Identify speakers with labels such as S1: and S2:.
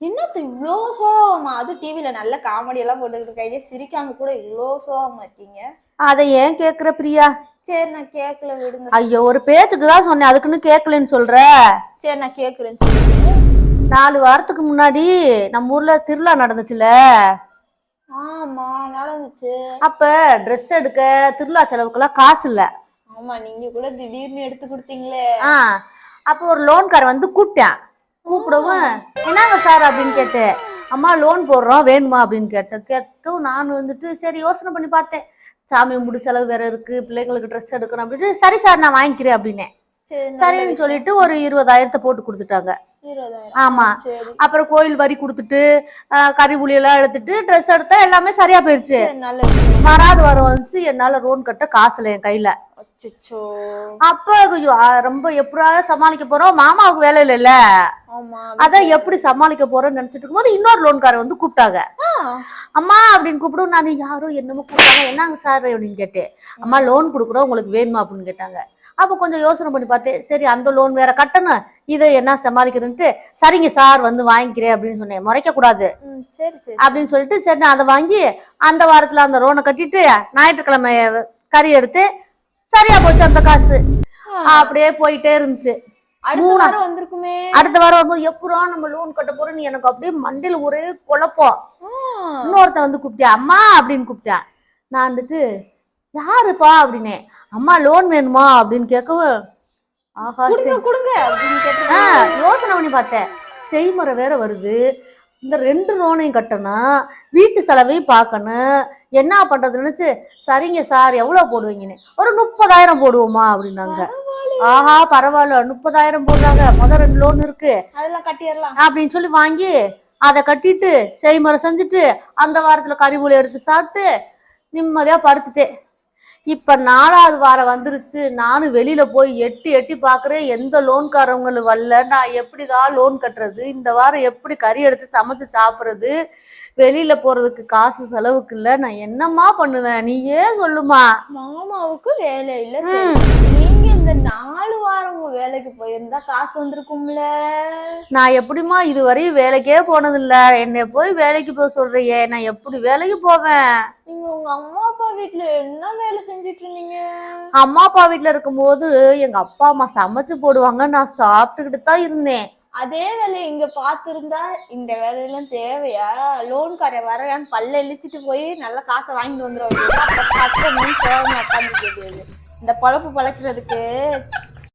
S1: என்னத்த இவ்வளோ சோகமா? அது டிவில நல்ல காமெடி எல்லாம் போட்டுக்கிட்டு இருக்காங்க சிரிக்காம கூட இவ்வளோ சோகமா இருக்கீங்க?
S2: அதை ஏன் கேக்குற பிரியா?
S1: சரி நான் கேட்கல விடுங்க.
S2: ஐயோ ஒரு பேச்சுக்கு தான் சொன்னேன். அதுக்குன்னு கேட்கலன்னு சொல்ற?
S1: சரி நான் சொல்லுங்க
S2: நாலு வாரத்துக்கு முன்னாடி நம்ம ஊர்ல திருவிழா நடந்துச்சுல?
S1: ஆமா நடந்துச்சு.
S2: அப்ப ட்ரெஸ் எடுக்க திருவிழா செலவுக்கெல்லாம் காசு இல்ல.
S1: ஆமா நீங்க கூட திடீர்னு எடுத்து கொடுத்தீங்களே.
S2: ஆ. அப்போ ஒரு லோன்கார வந்து கூப்பிட்டேன். கூப்பிடவும் என்னங்க சார் அப்படின்னு கேட்டு அம்மா லோன் போடுறோம் வேணுமா? அப்படின்னு கேட்டேன் கேட்டும். நான் வந்துட்டு சரி யோசனை பண்ணி பார்த்தேன். சாமி கும்பிடு செலவு வேற இருக்கு பிள்ளைங்களுக்கு ட்ரெஸ் எடுக்கணும் அப்படின்ட்டு சரி சார் நான் வாங்கிக்கிறேன் அப்படின்னேன். சரின்னு. சொல்லிட்டு ஒரு இருபதாயிரத்தை போட்டு கொடுத்துட்டாங்க. ஆமா. அப்புறம் கோயில் வரி கொடுத்துட்டு கறி எல்லாம் எடுத்துட்டு ட்ரெஸ் எடுத்தா எல்லாமே சரியா
S1: விஷயம்.
S2: வராது வர வந்துச்சு. என்னால லோன் கட்ட காசு இல்லை என் கையில.
S1: அச்சச்சோ.
S2: அப்ப ஐயோ, ரொம்ப எப்படியாவது சமாளிக்க போறோம்? மாமாவுக்கு வேலை இல்லைல்ல.
S1: ஆமா
S2: அதான் எப்படி சமாளிக்க போறோம்னு நினைச்சிட்டு இருக்கும்போது இன்னொரு லோன்காரர் வந்து கூப்பிட்டாங்க. அம்மா அப்படின்னு கூப்பிடும். நான் யாரோ என்னமோ கூப்பிட்டாங்க. என்னங்க சார் அப்படின்னு கேட்டேன். அம்மா லோன் கொடுக்குறோம் உங்களுக்கு வேணுமா அப்படின்னு கேட்டாங்க. அப்போ கொஞ்சம் யோசனை பண்ணி பார்த்தேன். சரி அந்த லோன் வேற கட்டணும். இதை என்ன சமாளிக்கிறதுன்ட்டு சரிங்க சார் வந்து வாங்கிக்கிறேன் அப்படின்னு சொன்னேன். முறைக்க கூடாது
S1: சரி சரி
S2: அப்படின்னு சொல்லிட்டு சரி நான் அதை வாங்கி அந்த வாரத்துல அந்த லோனை கட்டிட்டு ஞாயிற்றுக்கிழமை கறி எடுத்து சரியா போச்சு அந்த காசு. அப்படியே போயிட்டே இருந்துச்சு.
S1: அடுத்த வாரம் வந்திருக்குமே.
S2: அடுத்த வாரம் வரும்போது எப்படா நம்ம லோன் கட்ட போறோம்னு எனக்கு அப்படியே மண்டையில ஒரே குழப்பம்.
S1: ஆ,
S2: இன்னொருத்தன் வந்து கூப்பிட்டேன் அம்மா அப்படின்னு கூப்பிட்டேன் நான் வந்துட்டு யாருப்பா? அப்படின்னேன் அம்மா லோன் வேணுமா? அப்படின்னு கேட்கவும் ஆஹா
S1: கொடுங்க. கொடுங்க அப்படின்னு
S2: யோசனை பண்ணி பார்த்தேன். செய்முறை வேற வருது. இந்த ரெண்டு லோனையும் கட்டணும் வீட்டு செலவையும் பார்க்கணும். என்ன பண்றது? நினைச்சு சரிங்க சார் எவ்வளவு போடுவீங்கன்னு. ஒரு முப்பதாயிரம் போடுவோமா? அப்படின்னாங்க. ஆஹா பரவாயில்ல. முப்பதாயிரம் போடுறாங்க. முதல் ரெண்டு லோன் இருக்கு.
S1: அதெல்லாம் கட்டிடலாம்.
S2: அப்படின்னு சொல்லி வாங்கி அதை கட்டிட்டு செய்முறை செஞ்சுட்டு அந்த வாரத்துல கறிமூலி எடுத்து சாப்பிட்டு நிம்மதியா படுத்துட்டேன். இப்ப நாலாவது வாரம் வந்துருச்சு. நானும் வெளியில போய் எட்டி எட்டி பாக்குறேன். எந்த லோன்காரவங்களும் வரல. நான் எப்படிதான் லோன் கட்டுறது? இந்த வாரம் எப்படி கறி எடுத்து சமைச்சு சாப்பிடுறது? வெளியில போறதுக்கு காசு செலவுக்கு இல்ல. நான் என்னம்மா பண்ணுவேன்? நீயே சொல்லுமா.
S1: மாமாவுக்கு வேலை இல்ல நீங்க இந்த நாலு வாரமும் வேலைக்கு போயிருந்தா காசு வந்திருக்கும்ல.
S2: நான் எப்படிம்மா இதுவரையும் வேலைக்கே போனதில்ல. என்னை போய் வேலைக்கு போக சொல்றியே நான் எப்படி வேலைக்கு போவேன்?
S1: நீங்க உங்க அம்மா அப்பா வீட்ல என்ன வேலை செஞ்சுட்டு இருந்தீங்க?
S2: அம்மா அப்பா வீட்ல இருக்கும்போது எங்க அப்பா அம்மா சமைச்சு போடுவாங்க. நான் சாப்பிட்டுக்கிட்டு தான் இருந்தேன்.
S1: அதே வேலையை இங்க பாத்திருந்தா இந்த வேலையெல்லாம் தேவையா? லோன்கார வரையான்னு பல்ல இழிச்சிட்டு போய் நல்ல காசை வாங்கிட்டு வந்துடும் இந்த பொழப்பு பழக்கிறதுக்கு